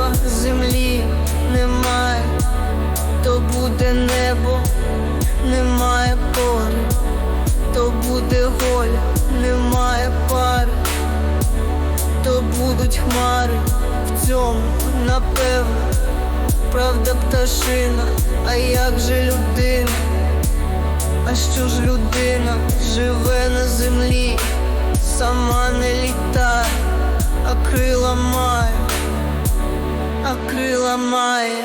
неба, землі немає, то буде небо, немає пори, то буде голя, немає пари, то будуть хмари в цьому, напевно, правда пташина, а як же людина? А що ж людина живе на землі, сама не літає, а крила має, а крила має.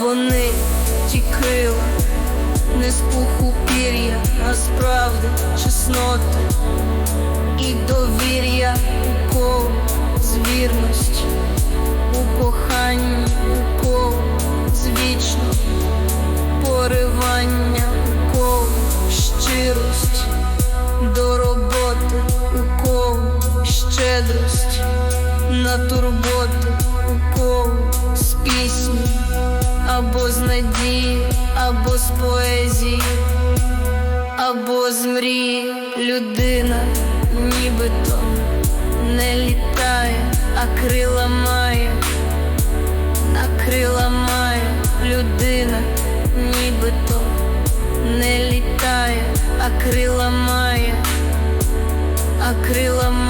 Вони ті крила, не з пуху пір'я, а справди чесноти щирості, до роботи, у кого щедрості, на турботи, у кого з пісні або з надії, або з поезії, або з мрії. Людина, нібито не літає, а крила має, а крила має. Людина, нібито не літає, а крила має, а.